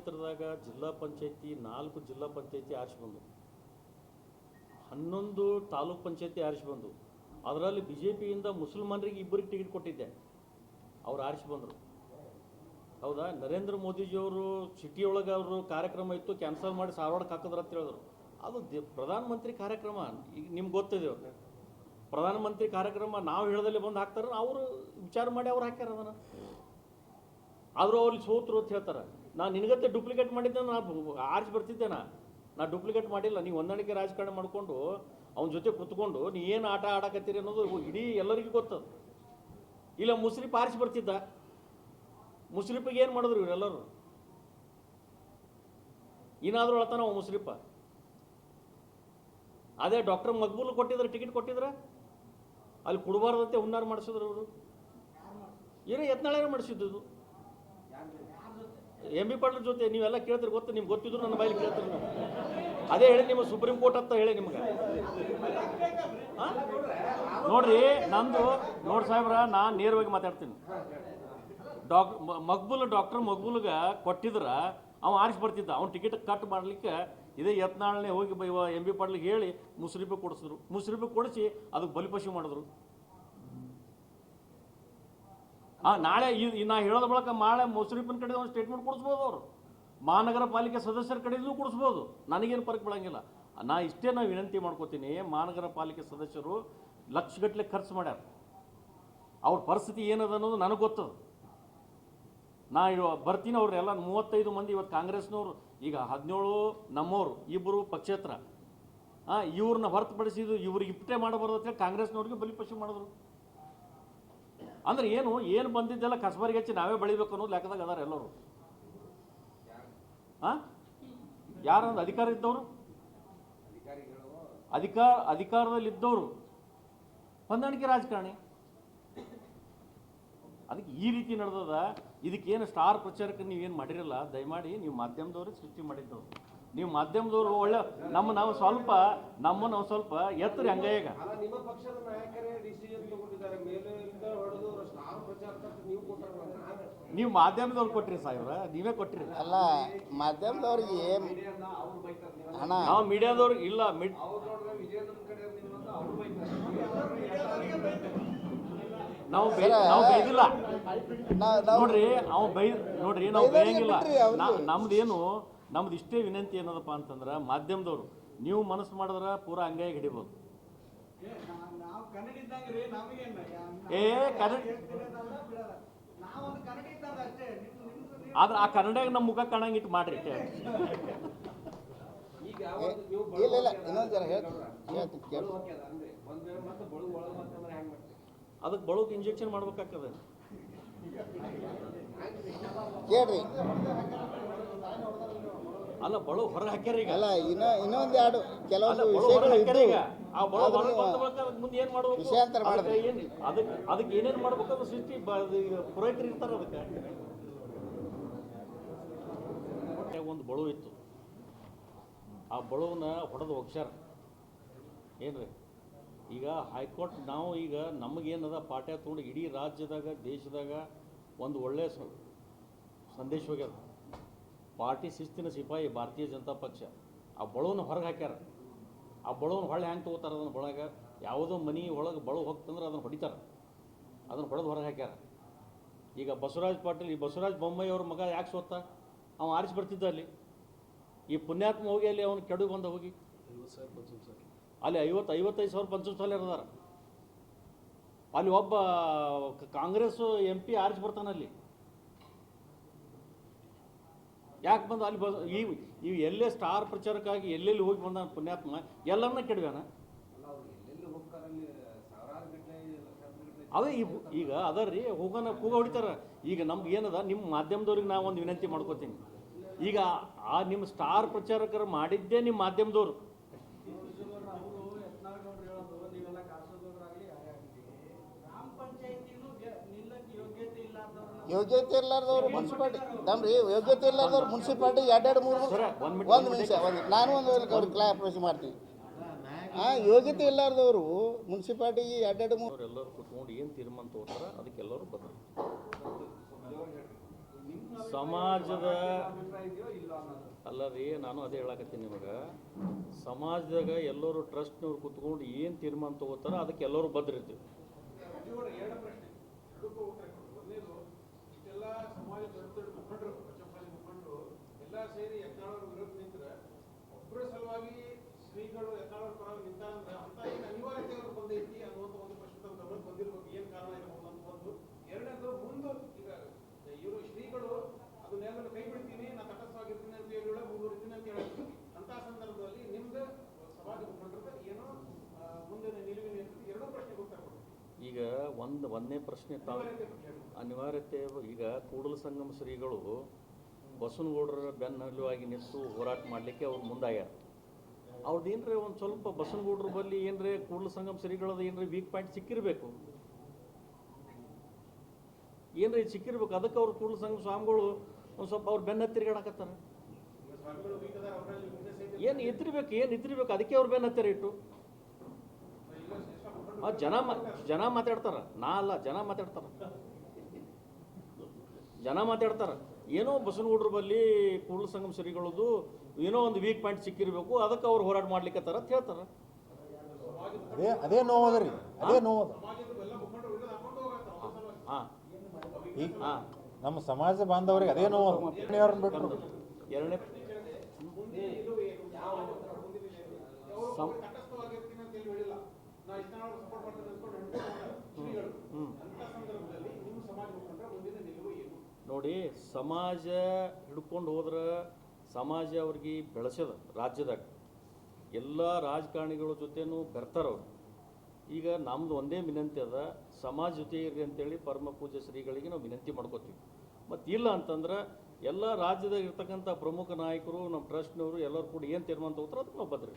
ಕ್ಷೇತ್ರದಾಗ ಜಿಲ್ಲಾ ಪಂಚಾಯತಿ, ನಾಲ್ಕು ಜಿಲ್ಲಾ ಪಂಚಾಯತಿ ಆರಿಸಿ ಬಂದವು ಹನ್ನೊಂದು ತಾಲೂಕ್ ಪಂಚಾಯತಿ ಆರಿಸಿ ಬಂದವು ಅದರಲ್ಲಿ ಬಿ ಜೆ ಪಿಯಿಂದ ಮುಸಲ್ಮಾನರಿಗೆ ಇಬ್ಬರಿಗೆ ಟಿಕೆಟ್ ಕೊಟ್ಟಿದ್ದೆ. ಅವ್ರು ಆರಿಸಿ ಬಂದರು. ಹೌದಾ? ನರೇಂದ್ರ ಮೋದಿಜಿಯವರು ಸಿಟಿಯೊಳಗೆ ಅವರು ಕಾರ್ಯಕ್ರಮ ಇತ್ತು, ಕ್ಯಾನ್ಸಲ್ ಮಾಡಿ ಸಾರ್ವಾಡಕ್ಕೆ ಹಾಕಿದ್ರು ಅಂತ ಹೇಳಿದ್ರು. ಅದು ದಿ- ಪ್ರಧಾನಮಂತ್ರಿ ಕಾರ್ಯಕ್ರಮ, ಈಗ ನಿಮ್ಗೆ ಗೊತ್ತಿದೆ. ಪ್ರಧಾನಮಂತ್ರಿ ಕಾರ್ಯಕ್ರಮ ನಾವು ಹೇಳದಲ್ಲಿ ಬಂದು ಹಾಕ್ತಾರೆ, ಅವರು ವಿಚಾರ ಮಾಡಿ ಅವ್ರು ಹಾಕ್ಯಾರ ಅದನ್ನು. ಆದರೂ ಅವ್ರಿಗೆ ಸೋತರು ಅಂತ ಹೇಳ್ತಾರೆ. ನಾನು ನಿನಗತ್ತೆ ಡೂಪ್ಲಿಕೇಟ್ ಮಾಡಿದ್ದೆ ನಾ ಆರಿಸಿ ಬರ್ತಿದ್ದೆ ನಾ. ನಾ ಡೂಪ್ಲಿಕೇಟ್ ಮಾಡಿಲ್ಲ ನೀವು ಹೊಂದಾಣಿಕೆ ರಾಜಕಾರಣ ಮಾಡಿಕೊಂಡು, ಅವನ ಜೊತೆ ಕುತ್ಕೊಂಡು ನೀ ಏನು ಆಟ ಆಡಕತ್ತೀರಿ ಅನ್ನೋದು ಇಡೀ ಎಲ್ಲರಿಗೂ ಗೊತ್ತದ ಇಲ್ಲ, ಮುಸ್ಲಿಪ್ ಆರಿಸಿ ಬರ್ತಿದ್ದ. ಮುಸ್ಲಿಪ್ಗೆ ಏನು ಮಾಡಿದ್ರು ಇವರೆಲ್ಲರೂ? ಏನಾದರೂ ಹೇಳ್ತಾನೆ ಅವ ಮುಸ್ರಿಪ ಅದೇ ಡಾಕ್ಟರ್ ಮಕ್ಬೂಲ್ ಕೊಟ್ಟಿದ್ರೆ ಟಿಕೆಟ್ ಕೊಟ್ಟಿದ್ರೆ? ಅಲ್ಲಿ ಕೊಡಬಾರ್ದಂತೆ ಹುನ್ನಾರು ಮಾಡಿಸಿದ್ರು ಅವರು. ಏನೋ ಎತ್ನಾಳೆ ಮಾಡಿಸಿದ್ದು ಎಂ ಬಿ ಪಾಟೀಲ್ ಜೊತೆ ನೀವೆಲ್ಲ ಕೇಳ್ತೀರಿ, ಗೊತ್ತು, ನಿಮ್ಗೆ ಗೊತ್ತಿದ್ರು ನನ್ನ ಬಾಯಲ್ಲಿ ಕೇಳ್ತೀರಿ ನೀವು. ಅದೇ ಹೇಳಿ ನಿಮ್ಮ ಸುಪ್ರೀಂ ಕೋರ್ಟ್ ಅಂತ ಹೇಳಿ ನಿಮ್ಗೆ? ನೋಡ್ರಿ, ನಂದು, ನೋಡಿ ಸಾಹೇಬ್ರ, ನಾನು ನೇರವಾಗಿ ಮಾತಾಡ್ತೀನಿ. ಡಾಕ್ ಮಗ್ಬುಲ್, ಡಾಕ್ಟರ್ ಮಗ್ಬುಲ್ಗೆ ಕೊಟ್ಟಿದ್ರ, ಅವ ಆರಿಸಿ ಬರ್ತಿದ್ದ. ಅವ್ನ ಟಿಕೆಟ್ ಕಟ್ ಮಾಡಲಿಕ್ಕೆ ಇದೇ ಯತ್ನಾಳನೆ ಹೋಗಿ ಎಂ ಬಿ ಪಾಟೀಲ್ಗೆ ಹೇಳಿ ಮುಸ್ರಿಪಿ ಕೊಡಿಸಿದ್ರು. ಮುಸ್ರಿಪಿ ಕೊಡಿಸಿ ಅದಕ್ಕೆ ಬಲಿಪಶು ಮಾಡಿದ್ರು. ಆ, ನಾಳೆ ಈ- ನಾ ಹೇಳೋದ ಬಳಕ ನಾಳೆ ಮುಸ್ರಿಪಿನ ಕಡೆ ಒಂದು ಸ್ಟೇಟ್ಮೆಂಟ್ ಕೊಡಿಸ್ಬೋದು ಅವರು. ಮಹಾನಗರ ಪಾಲಿಕೆ ಸದಸ್ಯರ ಕಡೆಯೂ ಕೊಡಿಸ್ಬೋದು. ನನಗೇನು ಫರ್ಕ್ ಬೀಳಂಗಿಲ್ಲ. ನಾ ಇಷ್ಟೇ ನಾವು ವಿನಂತಿ ಮಾಡ್ಕೋತೀನಿ ಮಹಾನಗರ ಪಾಲಿಕೆ ಸದಸ್ಯರು ಲಕ್ಷಗಟ್ಟಲೆ ಖರ್ಚು ಮಾಡ್ಯಾರ. ಅವ್ರ ಪರಿಸ್ಥಿತಿ ಏನದ ಅನ್ನೋದು ನನಗೆ ಗೊತ್ತದ. ನಾ ಬರ್ತೀನಿ ಅವ್ರೆಲ್ಲ ಮೂವತ್ತೈದು ಮಂದಿ ಇವತ್ತು ಕಾಂಗ್ರೆಸ್ನವರು, ಈಗ ಹದಿನೇಳು ನಮ್ಮವರು ಇಬ್ಬರು ಪಕ್ಷೇತ್ರ. ಹಾಂ ಇವ್ರನ್ನ ಹೊರತುಪಡಿಸಿದ್ದು ಇವ್ರಿಗೆ ಇಪ್ಟೆ ಮಾಡಬಾರ್ದು ಅಂತೇಳಿ ಕಾಂಗ್ರೆಸ್ನವ್ರಿಗೆ ಬಲಿಪಶು ಮಾಡಿದ್ರು. ಅಂದ್ರೆ ಏನು ಏನು ಬಂದಿದ್ದೆಲ್ಲ ಕಸಬರಿಗೆ ಹಚ್ಚಿ ನಾವೇ ಬೆಳಿಬೇಕು ಅನ್ನೋದು ಲೆಕ್ಕದಾಗ ಅದಾರ ಎಲ್ಲರೂ. ಹಾಂ ಯಾರಂದ್ರೆ ಅಧಿಕಾರ ಇದ್ದವರು? ಅಧಿಕಾರ ಅಧಿಕಾರದಲ್ಲಿ ಇದ್ದವರು ಹೊಂದಾಣಿಕೆ ರಾಜಕಾರಣಿ. ಅದಕ್ಕೆ ಈ ರೀತಿ ನಡೆದದ, ಇದಕ್ಕೇನು ಸ್ಟಾರ್ ಪ್ರಚಾರಕ್ಕೆ ನೀವೇನು ಮಾಡಿರಲ್ಲ, ದಯಮಾಡಿ ನೀವು ಮಾಧ್ಯಮದವ್ರಿಗೆ ಸೃಷ್ಟಿ ಮಾಡಿದ್ದವ್ರು. ನೀವು ಮಾಧ್ಯಮದವರು ಒಳ್ಳೆ, ನಮ್ಮ ನಾವು ಸ್ವಲ್ಪ, ನಮ್ಮ ನಾವು ಸ್ವಲ್ಪ ಎತ್ತರಿ ಹಂಗಾಗ ಅಲ್ಲ ನಿಮ್ಮ ಪಕ್ಷದ ನಾಯಕರೇ ಡಿಸಿಷನ್ ತಗೊಂಡಿದ್ದಾರೆ ಮೇಲಿಂದ ಹೊಡೆದು ಸ್ಟಾರ್ ಪ್ರಚಾರಕ್ಕೆ ನೀವು ಮಾಧ್ಯಮದವ್ರು ಕೊಟ್ರಿ ಸಾಹೇಬ್ರ ನೀವೇ ಕೊಟ್ರಿ. ಅಲ್ಲ ಮಾಧ್ಯಮದವ್ರಿಗೆ ಹಣ ನಾವು ಮೀಡಿಯಾದವ್ರಿಗೆ ಇಲ್ಲ ಮಿಡ್ ನಾವು ನಾವು ಬೈದಿಲ್ಲ. ನೋಡ್ರಿ ಅವ್ ಬೈ ನೋಡ್ರಿ ನಾವು ಬೈಯಂಗಿಲ್ಲ. ನಮ್ದೇನು ನಮ್ದು ಇಷ್ಟೇ ವಿನಂತಿ ಏನದಪ್ಪ ಅಂತಂದ್ರೆ ಮಾಧ್ಯಮದವ್ರು ನೀವು ಮನಸ್ಸು ಮಾಡಿದ್ರೆ ಪೂರಾ ಹಂಗಾಗಿ ಹಿಡಿಬೋದು ನಾವು ಕನ್ನಡ ಇದ್ದಂಗ್ರಿ ನಮಗೇನ ಏ ಕನ್ನಡ ಆದ್ರೆ ಆ ಕನ್ನಡ ನಮ್ಮ ಮುಖ ಮಾಡ್ರಿ ಇಷ್ಟೇ. ಈಗ ನೀವು ಇಲ್ಲ ಇಲ್ಲ ಇನ್ನೊಂದು ಅದಕ್ಕೆ ಬಳುಕ್ ಇಂಜೆಕ್ಷನ್ ಮಾಡ್ಬೇಕಾಗ್ತದೆ. ಕೇಳ್ರಿ. ಅಲ್ಲ ಬಳು ಹೊರಗೆ ಹಾಕ್ಯಾರ ಈಗ. ಅಲ್ಲ ಇನ್ನ ಇನ್ನೊಂದು ಎರಡು ಕೆಲವೊಂದು ವಿಷಯಗಳು ಇದ್ದು ಆ ಬಳು ಹೊರಗೆ ಬಂದ ಬಳಿಕ ಮುಂದೆ ಏನು ಮಾಡಬೇಕು? ವಿಷಯಾಂತರ ಮಾಡಿದ್ರೆ. ಏನು ಅದಕ್ಕೆ ಅದಕ್ಕೆ ಏನೇನು ಮಾಡ್ಬೇಕು ಅದು ಸೃಷ್ಟಿ ಪುರೋಹಿತರು ಇರ್ತಾರೆ ಅದಕ್ಕೆ. ಒಂದು ಬಳು ಇತ್ತು. ಆ ಬಳುವನ್ನ ಹೊಡೆದು ಒಗ್ಸ್ಯಾರ ಏನ್ರಿ? ಈಗ ಹೈಕೋರ್ಟ್ ನಾವು ಈಗ ನಮಗೇನದ ಪಾಠ ತೊಗೊಂಡು ಇಡೀ ರಾಜ್ಯದಾಗ ದೇಶದಾಗ ಒಂದು ಒಳ್ಳೆಯ ಸಂದೇಶ ಹೋಗ್ಯದ. ಪಾರ್ಟಿ ಶಿಸ್ತಿನ ಸಿಪಾಯಿ ಭಾರತೀಯ ಜನತಾ ಪಕ್ಷ. ಆ ಬಳುವನ್ನು ಹೊರಗೆ ಹಾಕ್ಯಾರ. ಆ ಬಳುವನ್ನು ಹೊಳೆ ಹ್ಯಾಂಗೆ ತೊಗೋತಾರೆ ಅದನ್ನು ಬಳಗ ಯಾವುದೋ ಮನಿ ಒಳಗೆ ಬಳು ಹೋಗ್ತಂದ್ರೆ ಅದನ್ನು ಹೊಡಿತಾರೆ. ಅದನ್ನು ಹೊಡೆದು ಹೊರಗೆ ಹಾಕ್ಯಾರ. ಈಗ ಬಸವರಾಜ್ ಪಾಟೀಲ್, ಈ ಬಸವರಾಜ್ ಬೊಮ್ಮಾಯಿ ಅವ್ರ ಮಗ ಯಾಕೆ ಸೋತ? ಅವ ಆರಿಸಿ ಬರ್ತಿದ್ದ ಅಲ್ಲಿ. ಈ ಪುಣ್ಯಾತ್ಮ ಹೋಗಿ ಅಲ್ಲಿ ಅವನು ಕೆಡು ಬಂದ ಹೋಗಿ. ಅಲ್ಲಿ ಐವತ್ತು ಐವತ್ತೈದು ಸಾವಿರ ಪಂಚಮ ಸಾಲ ಇರ್ದಾರ. ಅಲ್ಲಿ ಒಬ್ಬ ಕಾಂಗ್ರೆಸ್ ಎಂ ಪಿ ಆರಿಸಿ ಬರ್ತಾನೆ ಅಲ್ಲಿ ಯಾಕೆ ಬಂದು ಅಲ್ಲಿ ಬಸ್ ಈ ಇವು ಎಲ್ಲೇ ಸ್ಟಾರ್ ಪ್ರಚಾರಕ್ಕಾಗಿ ಎಲ್ಲೆಲ್ಲಿ ಹೋಗಿ ಬಂದ ಪುಣ್ಯಾತ್ಮ? ಎಲ್ಲರನ್ನ ಕೆಡವ್ಯಾನ? ಅದೇ ಅವ್ರು ಎಲ್ಲೆಲ್ಲಿ ಹೋಗ್ತಾರೆ ಅಲ್ಲಿ ಸಾವಿರಾರು ಗಟ್ಟಲೆ ಅವೇ ಈ- ಈಗ ಅದರ್ರಿ ಹೋಗೋಣ ಕೂಗ ಹೊಡಿತಾರ. ಈಗ ನಮ್ಗೆ ಏನದ ನಿಮ್ಮ ಮಾಧ್ಯಮದವ್ರಿಗೆ ನಾವು ಒಂದು ವಿನಂತಿ ಮಾಡ್ಕೋತೀನಿ. ಈಗ ಆ ನಿಮ್ಮ ಸ್ಟಾರ್ ಪ್ರಚಾರಕರು ಮಾಡಿದ್ದೇ ನಿಮ್ಮ ಮಾಧ್ಯಮದವ್ರು. ಯೋಗ್ಯತೆ ಇರ್ಲಾರ್ದವ್ರು ಮುನ್ಸಿಪಾಲ್ಟಿ. ನಮ್ರಿ ಯೋಗ್ಯತೆ ಇರ್ಲಾರ್ದವ್ರು ಮುನ್ಸಿಪಾಲ್ಟಿ ಎರಡೆರಡು ಮೂರು ಒಂದ್ ನಿಮಿಷ ಒಂದು ನಾನು ಒಂದು ಅವ್ರಿಗೆ ಕ್ಲಾರಿಫಿಕೇಶನ್ ಮಾಡ್ತೀನಿ. ಆ ಯೋಗ್ಯತೆ ಇರ್ಲಾರ್ದವರು ಮುನ್ಸಿಪಾಲ್ಟಿ ಎರಡೆರಡು ಮೂರು ಎಲ್ಲರೂ ಕುತ್ಕೊಂಡು ಏನು ತೀರ್ಮಾನ ತಗೋತಾರ ಅದಕ್ಕೆಲ್ಲರೂ ಬರ್ತಾರೆ ಸಮಾಜದ ಅಲ್ಲ ರೀ ನಾನು ಅದೇ ಹೇಳಕತ್ತೀನಿ ನಿಮಗೆ. ಸಮಾಜದಾಗ ಎಲ್ಲರೂ ಟ್ರಸ್ಟ್ನವ್ರು ಕುತ್ಕೊಂಡು ಏನು ತೀರ್ಮಾನ ತಗೋತಾರ ಅದಕ್ಕೆ ಎಲ್ಲರೂ ಬದ್ರಿರ್ತೀವಿ ಸಚಿವರು ಎರಡು ಪ್ರಶ್ನೆ ಎರಡಕ್ಕೂ ಉತ್ತರ ಕೊಡಿ ಒಂದೇದು ಇಷ್ಟೆಲ್ಲ ಸಮಾಜ ದೊಡ್ಡ ದೊಡ್ಡ ಮುಖಂಡರು, ಪಂಚಮಸಾಲಿ ಮುಖಂಡರು ಎಲ್ಲ ಸೇರಿ ಯತ್ನಾಳವ್ರ ವಿರುದ್ಧ ನಿಂತ್ರೆ ಒಬ್ಬರ ಸಲುವಾಗಿ ಶ್ರೀಗಳು ಯತ್ನಾಳವ್ರ ಪರವಾಗಿ ನಿಂತಾರಂದ್ರೆ ಅಂತ ಏನು ಅನಿವಾರ್ಯತೆ ಅವ್ರು ಬಂದೈತಿ ಒಂದು ಪ್ರಶ್ನೆ ತಮ್ಮ ಗಮನಕ್ಕೆ ಏನು ಕಾರಣ ಇರಬಹುದು ಅಂತ ಒಂದು ಎರಡನೇದು ಮುಂದೆ ಈಗ ಇವರು ಶ್ರೀಗಳು ಅದನ್ನೆಲ್ಲ ಕೈ ಬಿಡ್ತೀನಿ, ನಾ ತಟಸ್ಥವಾಗಿರ್ತೀನಿ ಅಂತ ಹೇಳಿ ಮುಂದುವರಿತೀನಿ ಅಂತ ಹೇಳಿ. ಅಂತ ಸಂದರ್ಭದಲ್ಲಿ ನಿಮ್ದು ಸಮಾಜ ಮುಖಂಡರದ ಏನೋ ಆ, ಮುಂದಿನ ನಿಲುವಿನ ಇರ್ತದೆ ಎರಡೂ ಪ್ರಶ್ನೆಗೆ ಉತ್ತರ ಕೊಡಿ ಈಗ ಒಂದು, ಒಂದನೇ ಪ್ರಶ್ನೆ ತಾವು ಅನಿವಾರ್ಯತೆ ಈಗ ಕೂಡಲ ಸಂಗಮ ಶ್ರೀಗಳು ಬಸವನಗೌಡರ ಬೆನ್ನಲುವಾಗಿ ನಿಂತು ಹೋರಾಟ ಮಾಡಲಿಕ್ಕೆ ಅವ್ರು ಮುಂದಾಗ್ಯಾರ ಅವ್ರದ್ದು ಏನ್ರಿ ಒಂದು ಸ್ವಲ್ಪ ಬಸವನಗೌಡ್ರ ಬಲ್ಲಿ ಏನ್ರಿ ಕೂಡಲ ಸಂಗಮ ಶ್ರೀಗಳದ ಏನ್ರಿ ವೀಕ್ ಪಾಯಿಂಟ್ ಸಿಕ್ಕಿರ್ಬೇಕು. ಏನ್ರಿ ಸಿಕ್ಕಿರ್ಬೇಕು, ಅದಕ್ಕೆ ಅವ್ರು ಕೂಡಲ ಸಂಗಮ ಸ್ವಾಮಿಗಳು ಒಂದು ಸ್ವಲ್ಪ ಅವ್ರ ಬೆನ್ನ ತಿರುಗಾಡಕತ್ತಾರೆ. ಏನು ಎತ್ತಿರ್ಬೇಕು ಏನು ಎತ್ತಿರ್ಬೇಕು ಅದಕ್ಕೆ ಅವ್ರು ಬೆನ್ನ ಹತ್ತಿರ ಇಟ್ಟು ಈಗ ಎಷ್ಟೋ ಮುಖಂಡರು ಆ ಜನ ಜನ ಮಾತಾಡ್ತಾರ. ನಾ ಅಲ್ಲ ಜನ ಮಾತಾಡ್ತಾರ. ಜನ ಮಾತಾಡ್ತಾರ. ಏನೋ ಬಸವನಗೌಡ್ರ ಬಲ್ಲಿ ಕೂಡಲ ಸಂಗಮ ಸರಿಗಳದು ಏನೋ ಒಂದು ವೀಕ್ ಪಾಯಿಂಟ್ ಸಿಕ್ಕಿರ್ಬೇಕು ಅದಕ್ಕೆ ಅವ್ರು ಹೋರಾಟ ಮಾಡ್ಲಿಕ್ಕತ್ತಾರ ಅಂತ ಹೇಳ್ತಾರ. ಅದೇ ಅದೇ ನೋವದ ರೀ. ಅದೇ ನೋವದ ಹಾಂ. ಈಗ ಹಾಂ. ನಮ್ಮ ಸಮಾಜ ಬಾಂಧವರಿಗೆ ಅದೇ ನೋವು ಬಿಟ್ರು ಎರಡನೇ ಮುಂದಿನ ನಿಲುವು ಏನು? ಸಮಾಜದ ಮುಂದಿನ ನಿಲುವು ಏನು? ಅವರು ಸಂ- ತಟಸ್ಥವಾಗಿರ್ತೀನಿ ಅಂತ ಹೇಳಿ ಹೇಳಿಲ್ಲ ನಾ ಇಷ್ಟನಾದ್ರು ಸಪೋರ್ಟ್ ಮಾಡ್ತೀನಿ ಅಂದ್ಕೊಂಡು ನಡ್ಕೊಂಡು ಶ್ರೀಗಳು ಅಂತ ಸಂದರ್ಭದಲ್ಲಿ ನಿಮ್ಮ ಸಮಾಜ ಮುಖಂಡರ ಮುಂದಿನ ನಿಲುವು ಏನು ನೋಡಿ ಸಮಾಜ ಹಿಡ್ಕೊಂಡು ಹೋದ್ರೆ ಸಮಾಜ ಅವ್ರಿಗೆ ಬೆಳೆಸದ ರಾಜ್ಯದಾಗ. ಎಲ್ಲ ರಾಜಕಾರಣಿಗಳ ಜೊತೆನೂ ಬೆರ್ತಾರವ್ರು ಈಗ ನಮ್ದು ಒಂದೇ ವಿನಂತಿ ಅದ, ಸಮಾಜ ಜೊತೆ ಇರ್ರಿ ಅಂತೇಳಿ ಪರಮ ಪೂಜೆ ಶ್ರೀಗಳಿಗೆ ನಾವು ವಿನಂತಿ ಮಾಡ್ಕೋತೀವಿ. ಮತ್ತು ಇಲ್ಲ ಅಂತಂದ್ರೆ ಎಲ್ಲ ರಾಜ್ಯದಾಗ ಇರ್ತಕ್ಕಂಥ ಪ್ರಮುಖ ನಾಯಕರು, ನಮ್ಮ ಟ್ರಸ್ಟ್ನವರು ಎಲ್ಲರೂ ಕೂಡ ಏನು ತೀರ್ಮಾನ ತಗೋತಾರೋ ಅದಕ್ಕೆ ನಾವು ಬದ್ರಿ.